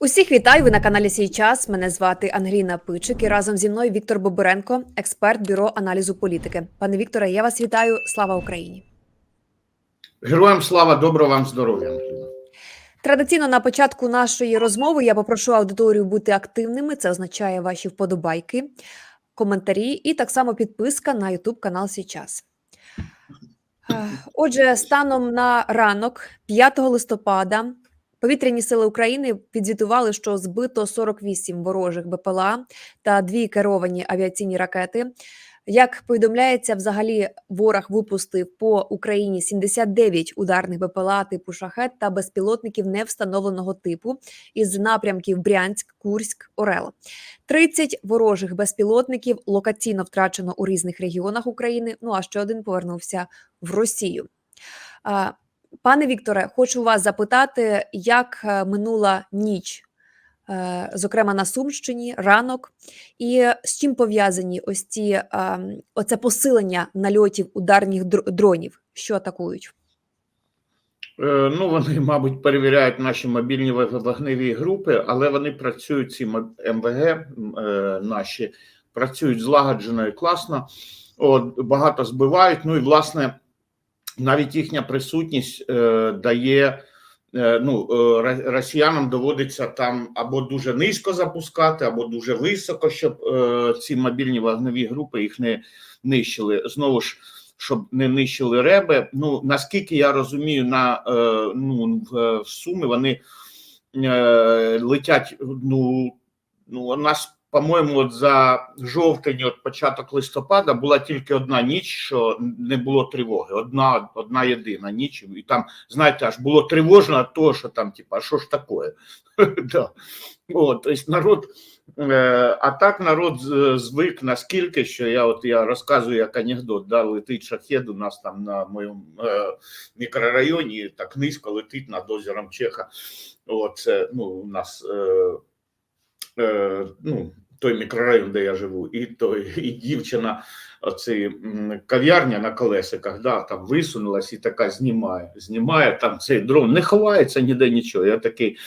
Усіх вітаю. Ви на каналі Сій час. Мене звати Ангеліна Пичик і разом зі мною Віктор Бобренко, експерт бюро аналізу політики. Пане Вікторе, я вас вітаю. Слава Україні! Героям слава, доброго вам здоров'я. Традиційно на початку нашої розмови я попрошу аудиторію бути активними. Це означає ваші вподобайки, коментарі і так само підписка на YouTube канал Сій час. Е, Отже, станом на ранок, 5 листопада, повітряні сили України підзвітували, що збито 48 ворожих БПЛА та дві керовані авіаційні ракети. Як повідомляється, взагалі ворог випустив по Україні 79 ударних БПЛА типу шахет та безпілотників невстановленого типу із напрямків Брянськ, Курськ, Орел. 30 ворожих безпілотників локаційно втрачено у різних регіонах України. Ну а ще один повернувся в Росію. Пане Вікторе, хочу вас запитати, як е, минула ніч, е, зокрема на Сумщині, ранок, і з чим пов'язані ось ці ем, оце посилення нальотів ударних др- дронів, що атакують? Е, Ну, вони, мабуть, перевіряють наші мобільні вогневі групи, але вони працюють, ці МВГ е, наші, працюють злагоджено і класно. От, багато збивають. Ну і власне, навіть їхня присутність е, дає. е, Ну, е, росіянам доводиться там або дуже низько запускати, або дуже високо, щоб ці мобільні вогневі групи їх не нищили. Знову ж, щоб не нищили реби. Ну наскільки я розумію, на ну в, Суми вони летять. Ну ну у по-моєму, за жовтень, от початок листопада, була тільки одна ніч, що не було тривоги. Одна, одна єдина ніч, і там, знаєте, аж було тривожно того, що там, типа, що ж таке? да. От, тобто народ. Е, А так народ звик наскільки, що я от я розказую як анекдот, да, летить шахет у нас там на моєму е, мікрорайоні, так низько летить над озером Чеха. От це ну, у нас е, е, ну, той мікрорайон, де я живу, і той, і дівчина, оцей кав'ярня на колесиках, да, там висунулась і така знімає. Знімає там цей дрон, не ховається ніде нічого. Я такий.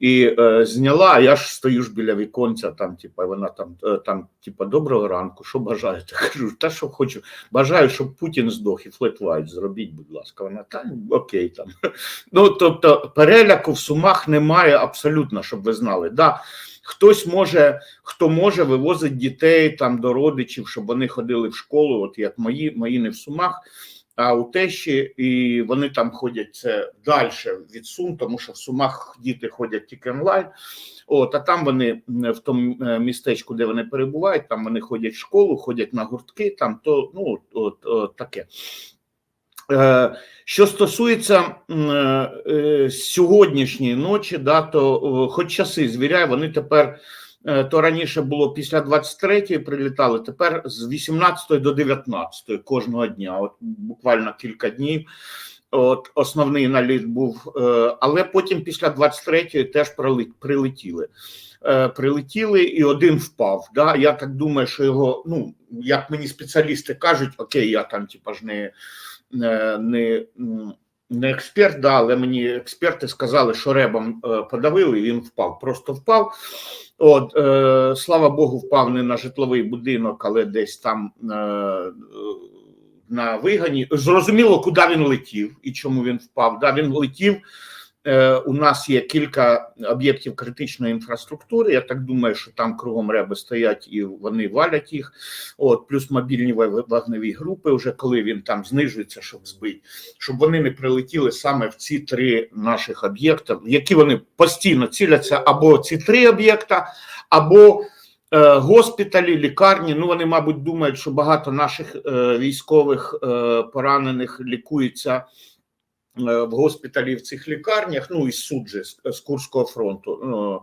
І е, зняла, я ж стою ж біля віконця, там, типа, вона там, е, там, типа, доброго ранку, що бажаєте? Кажу, та що хочу, бажаю, щоб Путін здох і флетвайт зробіть, будь ласка. Вона та окей там. Ну тобто переляку в сумах немає абсолютно, щоб ви знали. Да, хтось може, хто може, вивозить дітей там до родичів, щоб вони ходили в школу, от як мої, мої не в сумах. А у тещі, і вони там ходять це далі від Сум, тому що в Сумах діти ходять тільки онлайн. От, а там вони в тому е, містечку, де вони перебувають, там вони ходять в школу, ходять на гуртки, там то ну от, от, от таке. Е, Що стосується е, сьогоднішньої ночі, да, то хоч часи звіряю, вони тепер е, то раніше було після 23-ї прилітали, тепер з 18 до 19 кожного дня, от буквально кілька днів. От основний наліт був, е, але потім після 23-ї теж прилетіли. Е, Прилетіли і один впав. Да? Я так думаю, що його, ну як мені спеціалісти кажуть, окей, я там типа ж не, не, не, експерт, да, але мені експерти сказали, що ребом е, подавили, і він впав. Просто впав. От, е, слава Богу, впав не на житловий будинок, але десь там е, е, на вигані. Зрозуміло, куди він летів і чому він впав. Да, він летів. Е, у нас є кілька об'єктів критичної інфраструктури. Я так думаю, що там кругом реби стоять і вони валять їх. От, плюс мобільні вогневі групи, вже коли він там знижується, щоб збити, щоб вони не прилетіли саме в ці три наших об'єкти, які вони постійно ціляться або ці три об'єкта, або е, госпіталі, лікарні. Ну вони, мабуть, думають, що багато наших е, військових поранених лікується е, в госпіталі в цих лікарнях. Ну і суд же з, Курського фронту. Ну,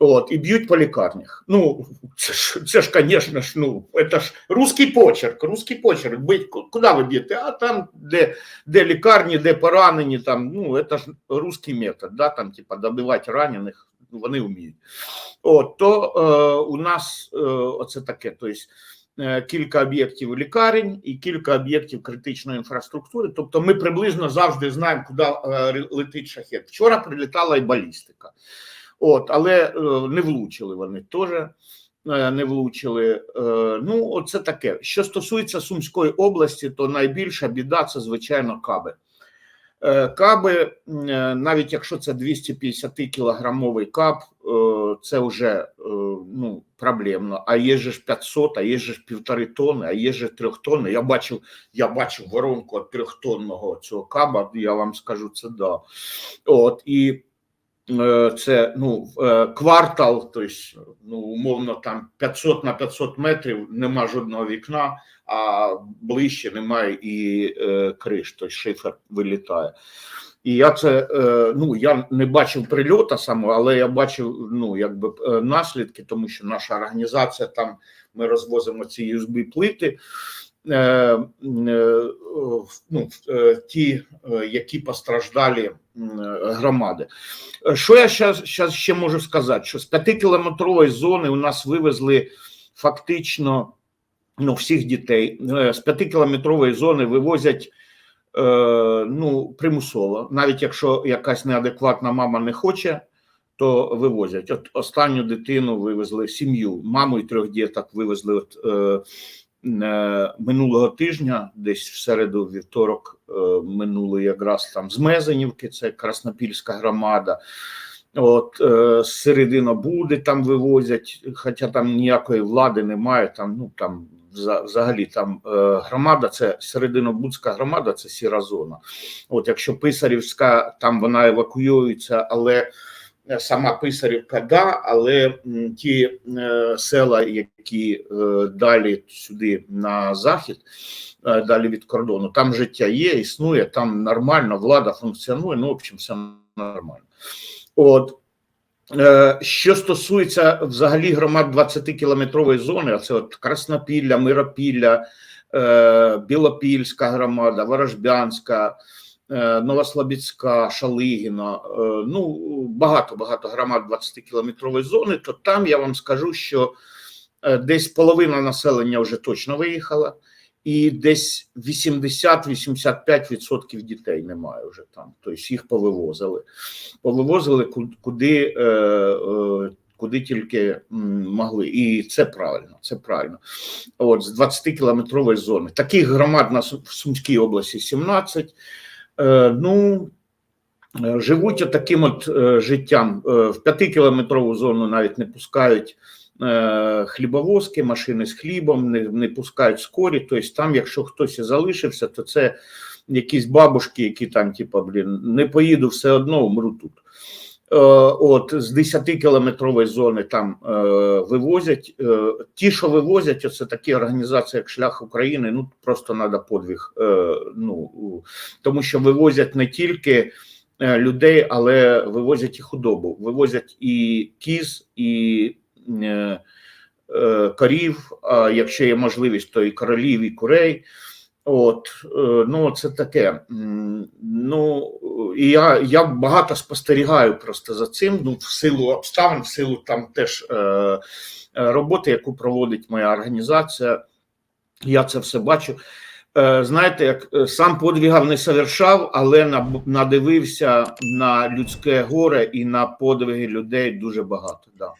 От, і б'ють по лікарнях. Ну, це ж, це ж, звісно ж, ну, це ж русський почерк, русський почерк. Бить, куди ви б'єте? А там, де, де лікарні, де поранені, там, ну, це ж русський метод, да, там, типа, добивати ранених, ну, вони вміють. От, то е, у нас е, оце таке, тобто, е, кілька об'єктів лікарень і кілька об'єктів критичної інфраструктури. Тобто ми приблизно завжди знаємо, куди е, летить шахет. Вчора прилітала і балістика. От, але е, не влучили вони теж. е, Не влучили. Е, Ну, оце таке. Що стосується Сумської області, то найбільша біда це, звичайно, каби. Е, Каби, е, навіть якщо це 250 кілограмовий каб, е, це вже ну, проблемно. А є ж 500, а є ж півтори тонни, а є ж трьохтонни. Я бачив, я бачив воронку трьохтонного цього каба, я вам скажу, це да. От, і це ну, е, квартал, тобто, ну, умовно, там 500 на 500 метрів нема жодного вікна, а ближче немає і е, криш, тобто шифер вилітає. І я це е, ну я не бачив прильота самого, але я бачив ну якби е, наслідки, тому що наша організація там ми розвозимо ці USB плити. Е, е, ну, е, ті, е, які е, громади. Е, Що я зараз ще можу сказати? Що з п'ятикілометрової зони у нас вивезли фактично ну, всіх дітей. Е, З п'ятикілометрової зони вивозять е, ну, примусово, навіть якщо якась неадекватна мама не хоче. То вивозять. От останню дитину вивезли сім'ю, маму і трьох діток вивезли от, е, е, минулого тижня, десь в середу, вівторок е, минули якраз там з Мезенівки, це Краснопільська громада. От е, з серединобуди там вивозять, хоча там ніякої влади немає. Там ну там взагалі там е, громада, це серединобудська громада, це сіра зона. От якщо Писарівська, там вона евакуюється, але е, сама Писарівка, да, але ті е, села, які е, далі сюди на захід, е, далі від кордону, там життя є, існує, там нормально, влада функціонує. Ну, в общем, все нормально. От е, що стосується взагалі громад 20-кілометрової зони, а це от Краснопілля, Миропілля, е, Білопільська громада, Ворожбянська, е, Новослобідська, Шалигіна, е, ну багато багато громад 20-кілометрової зони, то там я вам скажу, що е, десь половина населення вже точно виїхала, і десь 80-85% дітей немає вже там. Тобто їх повивозили. Повивозили ку- куди, е, е, куди тільки могли. І це правильно. Це правильно. От з 20-кілометрової зони. Таких громад на Сумській області 17. Е, ну, е, живуть таким от е, життям. В 5-кілометрову зону навіть не пускають хлібовозки, машини з хлібом, не, не пускають скорі. Тобто, там, якщо хтось і залишився, то це якісь бабушки, які там, типа, блін, не поїду все одно, умру тут. Е, От з 10-кілометрової зони там е, вивозять. Е, ті, що вивозять, це такі організації, як Шлях України. Ну просто треба подвиг. Ну тому що вивозять не тільки людей, але вивозять і худобу. Вивозять і кіз, і корів. А якщо є можливість, то і королів, і курей. От, е, ну, це таке. Ну, і я, я багато спостерігаю просто за цим. Ну, в силу обставин, в силу там теж е, е, роботи, яку проводить моя організація. Я це все бачу. Е, знаєте, як е, сам подвігав не совершав, але надивився на людське горе і на подвиги людей дуже багато. Да.